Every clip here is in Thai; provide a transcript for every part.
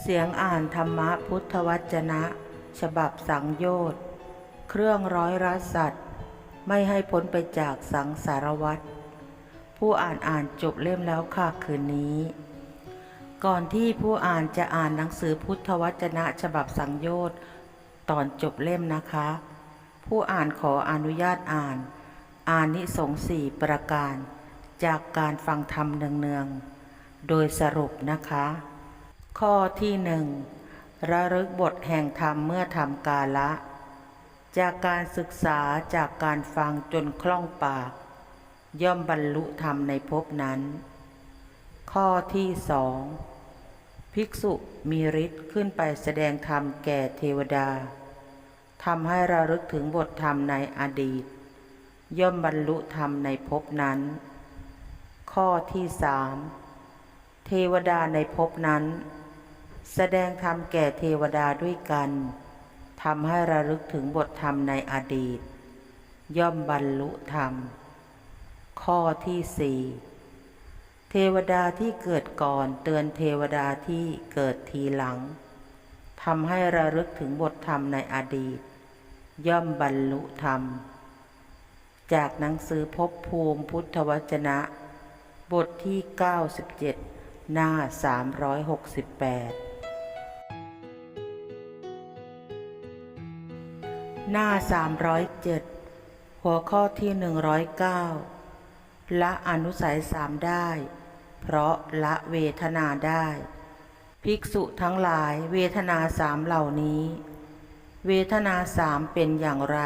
เสียงอ่านธรรมพุทธวจนะ ฉบับสังโยชน์เครื่องร้อยรัสัตว์ไม่ให้พ้นไปจากสังสารวัฏผู้อ่านอ่านจบเล่มแล้วค่ะคืนนี้ ก่อนที่ผู้อ่านจะอ่านหนังสือพุทธวจนะฉบับสังโยชน์ตอนจบเล่มนะคะ ผู้อ่านขออนุญาตอ่านอานิสงส์สี่ประการ จากการฟังธรรมเนืองๆโดยสรุปนะคะ ข้อที่หนึ่งระลึกบทแห่งธรรมเมื่อทำกาละ จากการศึกษาจากการฟังจนคล่องปาก ย่อมบรรลุธรรมในภพนั้น ข้อที่สองภิกษุมีฤทธิ์ขึ้นไปแสดงธรรมแก่เทวดาทำให้ระลึกถึงบทธรรมในอดีต ย่อมบรรลุธรรมในภพนั้น ข้อที่สามเทวดาในภพนั้น แสดงธรรมแก่เทวดาด้วยกันทำให้ระลึกถึงบทธรรมในอดีต ย่อมบรรลุธรรม ข้อที่สี่เทวดาที่เกิดก่อนเตือนเทวดาที่เกิดทีหลังทำให้ระลึกถึงบทธรรมในอดีต ย่อมบรรลุธรรม จากหนังสือพบภูมิพุทธวจนะ บทที่ 97 หน้า 368 หน้า 307 หัวข้อที่ 109 ละอนุสัยสามได้ เพราะละเวทนาได้ ภิกษุทั้งหลายเวทนาสามเหล่านี้ เวทนาสามเป็นอย่างไร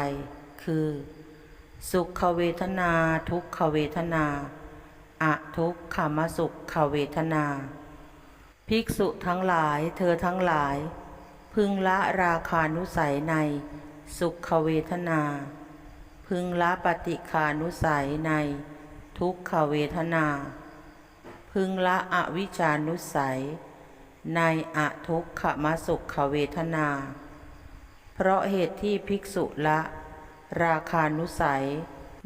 คือ สุขเวทนาทุกขเวทนาอะทุกขมสุขขเวทนา ภิกษุทั้งหลายเธอทั้งหลาย พึงละราคานุสัยใน สุขเวทนา พึงละปฏิคานุสัยในทุกขเวทนา พึงละอวิชานุสัย ในอทุกขมสุขเวทนา เพราะเหตุที่ภิกษุละ ราคานุสัย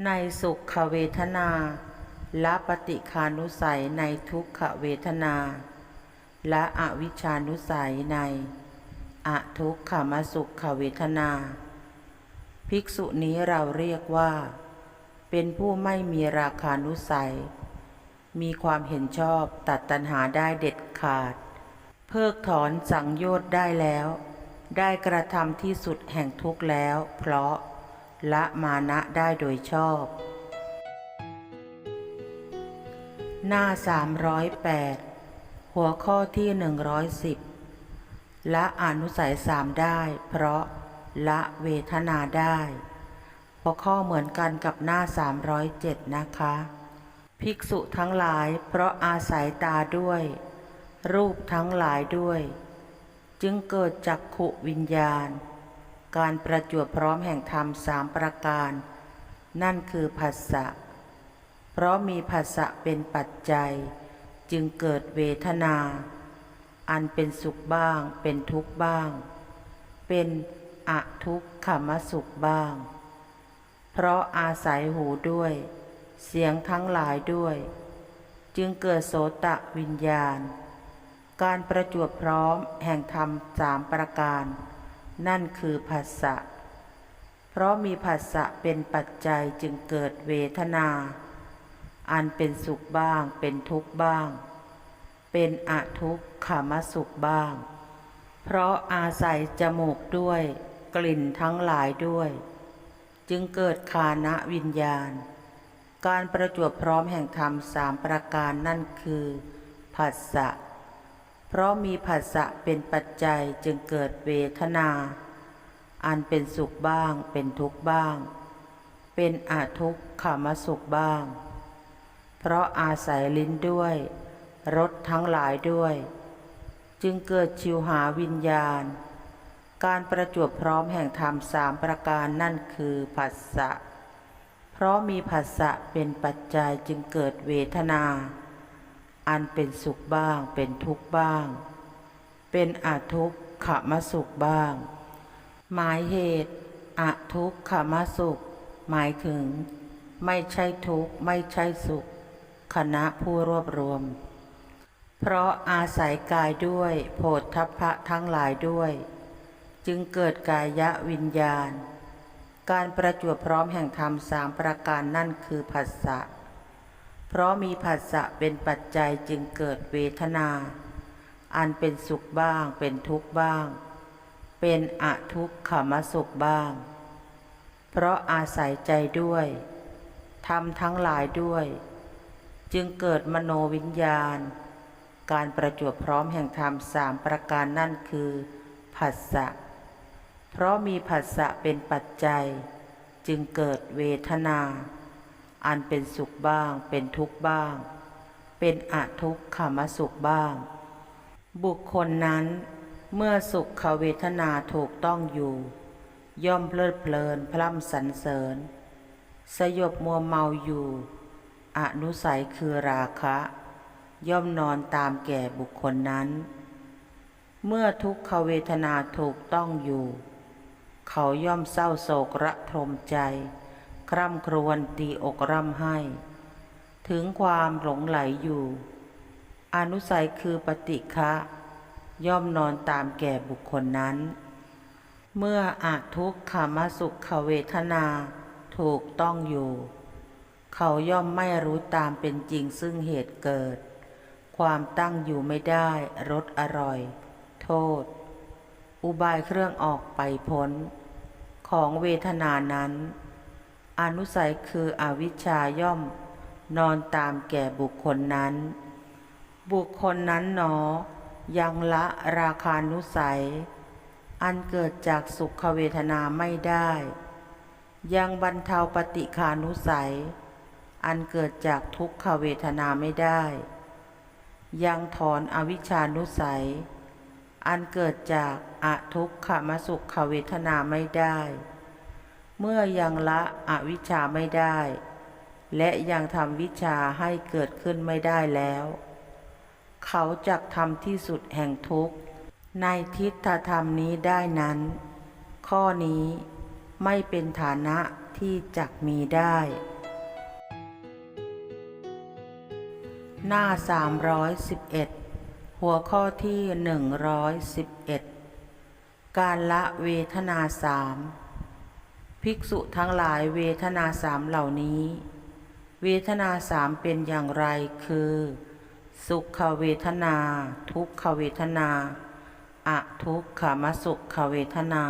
ในสุขเวทนาละปฏิคานุสัยในทุกขเวทนาและอวิชานุสัยใน อทุกขมสุขเวทนา ภิกษุนี้เราเรียกว่า เป็นผู้ไม่มีราคานุสัย มีความเห็นชอบตัดตัณหาได้เด็ดขาด เพิกถอนสังโยชน์ได้แล้ว ได้กระทำที่สุดแห่งทุกข์แล้ว เพราะละมานะได้โดยชอบ หน้า 308 หัวข้อที่ 110 ละอนุสัยสามได้ เพราะ ละเวทนาได้หัวข้อเหมือนกันกับหน้า 307 นะคะ ภิกษุทั้งหลายเพราะอาศัยตาด้วย รูปทั้งหลายด้วย จึงเกิดจักขุวิญญาณ การประจวบพร้อมแห่งธรรมสามประการ นั่นคือผัสสะเพราะมีผัสสะเป็นปัจจัย จึงเกิดเวทนา อันเป็นสุขบ้าง เป็นทุกข์บ้าง เป็น อทุกขมสุขบ้าง เพราะอาศัยหูด้วย เสียงทั้งหลายด้วย จึงเกิดโสตะวิญญาณ การประจวบพร้อมแห่งธรรมสามประการ นั่นคือผัสสะเพราะมีผัสสะเป็นปัจจัยจึงเกิดเวทนา อันเป็นสุขบ้าง เป็นทุกข์บ้าง เป็นอทุกขมสุขบ้าง เพราะอาศัยจมูกด้วย กลิ่นทั้งหลายด้วย จึงเกิดคานะวิญญาณ การประจวบพร้อมแห่งธรรมสามประการนั่นคือผัสสะเพราะมีผัสสะเป็นปัจจัยจึงเกิดเวทนา อันเป็นสุขบ้างเป็นทุกข์บ้าง เป็นอาทุกขมสุขบ้าง เพราะอาศัยลิ้นด้วยรสทั้งหลายด้วย จึงเกิดชิวหาวิญญาณ การประจวบพร้อมแห่งธรรมสามประการนั่นคือผัสสะ เพราะมีผัสสะเป็นปัจจัยจึงเกิดเวทนา อันเป็นสุขบ้าง เป็นทุกข์บ้าง เป็นอาทุกขมสุขบ้าง หมายเหตุอาทุกขมสุข หมายถึง ไม่ใช่ทุกข์ไม่ใช่สุข คณะผู้รวบรวม เพราะอาศัยกายด้วยโผฏฐัพพะทั้งหลายด้วย จึงเกิดกายวิญญาณ การประจวบพร้อมแห่งธรรมสามประการนั่นคือผัสสะ เพราะมีผัสสะเป็นปัจจัยจึงเกิดเวทนา อันเป็นสุขบ้าง เป็นทุกข์บ้าง เป็นอทุกขมสุขบ้าง เพราะอาศัยใจด้วยทำทั้งหลายด้วย จึงเกิดมโนวิญญาณ การประจวบพร้อมแห่งธรรมสามประการนั่นคือผัสสะ เพราะมีผัสสะเป็นปัจจัย จึงเกิดเวทนา อันเป็นสุขบ้าง เป็นทุกข์บ้าง เป็นอทุกขมสุขบ้าง บุคคลนั้น เมื่อสุขเวทนาถูกต้องอยู่ ย่อมเพลิดเพลินพล่ำสรรเสริญ สยบมัวเมาอยู่ อนุสัยคือราคะ ย่อมนอนตามแก่บุคคลนั้นเมื่อทุกขเวทนาถูกต้องอยู่ เขาย่อมเศร้าโศกระทมใจ คร่ำครวญตีอกร่ำไห้ ถึงความหลงไหลอยู่ อนุสัยคือปฏิฆะย่อมนอนตามแก่บุคคลนั้น เมื่ออาทุกขามสุขเวทนาถูกต้องอยู่ เขาย่อมไม่รู้ตามเป็นจริงซึ่งเหตุเกิด ความตั้งอยู่ไม่ได้รสอร่อย โทษ อุบายเครื่องออกไปพ้น ของเวทนานั้น อนุสัยคืออวิชชาย่อม นอนตามแก่บุคคลนั้น บุคคลนั้นหนอ ยังละราคานุสัย อันเกิดจากสุขเวทนาไม่ได้ ยังบรรเทาปฏิคานุสัย อันเกิดจากทุกขเวทนาไม่ได้ ยังถอนอวิชานุสัย อันเกิดจากอทุกขมสุขเวทนาไม่ได้ เมื่อยังละอวิชชาไม่ได้ และยังทำวิชาให้เกิดขึ้นไม่ได้แล้ว เขาจักทำที่สุดแห่งทุกข์ ในทิฏฐธรรมนี้ได้นั้น ข้อนี้ไม่เป็นฐานะที่จักมีได้ หน้า 311 หัวข้อที่ 111 การละเวทนาสามภิกษุทั้งหลายเวทนาสามเหล่านี้ เวทนาสามเป็นอย่างไรคือ สุขเวทนา ทุกขเวทนาอะทุกขมสุขเวทนา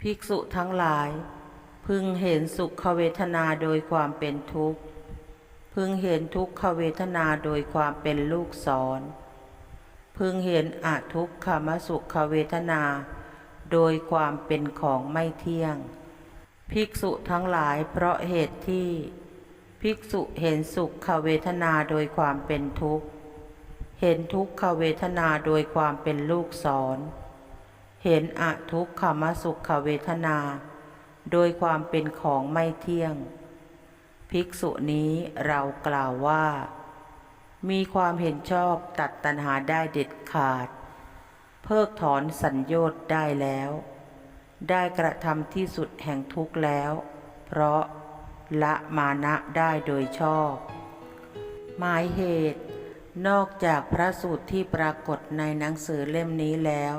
ภิกษุทั้งหลาย พึงเห็นสุขเวทนาโดยความเป็นทุกข์ พึงเห็นทุกขเวทนาโดยความเป็นลูกศร พึงเห็นอาทุกขมสุขเวทนา โดยความเป็นของไม่เที่ยง ภิกษุทั้งหลายเพราะเหตุที่ ภิกษุเห็นสุขเวทนาโดยความเป็นทุกข์ เห็นทุกขเวทนาโดยความเป็นลูกศร เห็นอาทุกขมสุขเวทนา โดยความเป็นของไม่เที่ยง ภิกษุนี้เรากล่าวว่า มีความเห็นชอบตัดตัณหาได้เด็ดขาด เพิกถอนสัญโยชน์ได้แล้ว ได้กระทำที่สุดแห่งทุกข์แล้ว เพราะละมานะได้โดยชอบ หมายเหตุ นอกจากพระสูตรที่ปรากฏในหนังสือเล่มนี้แล้ว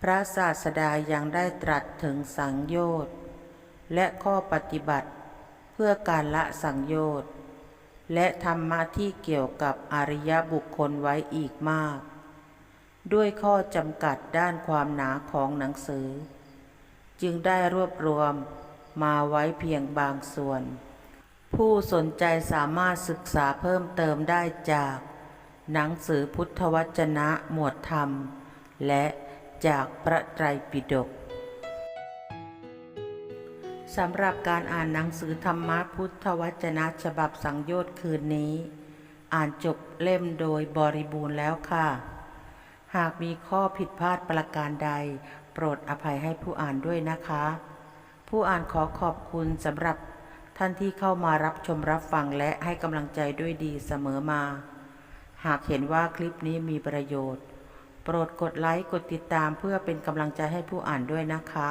พระศาสดายังได้ตรัสถึงสังโยชน์และข้อปฏิบัติเพื่อการละสังโยชน์ และธรรมะที่เกี่ยวกับอริยบุคคลไว้อีกมาก ด้วยข้อจำกัดด้านความหนาของหนังสือ จึงได้รวบรวมมาไว้เพียงบางส่วน ผู้สนใจสามารถศึกษาเพิ่มเติมได้จาก หนังสือพุทธวจนะหมวดธรรม และจากพระไตรปิฎก สำหรับการอ่านหนังสือธรรมะพุทธวจนะฉบับสังโยชน์คืนนี้ อ่านจบเล่มโดยบริบูรณ์แล้วค่ะ หากมีข้อผิดพลาดประการใด โปรดอภัยให้ผู้อ่านด้วยนะคะ ผู้อ่านขอขอบคุณสำหรับท่านที่เข้ามารับชมรับฟังและให้กำลังใจด้วยดีเสมอมา หากเห็นว่าคลิปนี้มีประโยชน์ โปรดกดไลค์กดติดตามเพื่อเป็นกำลังใจให้ผู้อ่านด้วยนะคะ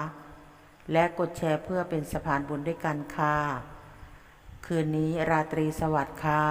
และกดแชร์เพื่อเป็นสะพานบุญด้วยกันค่ะ คืนนี้ราตรีสวัสดิ์ค่ะ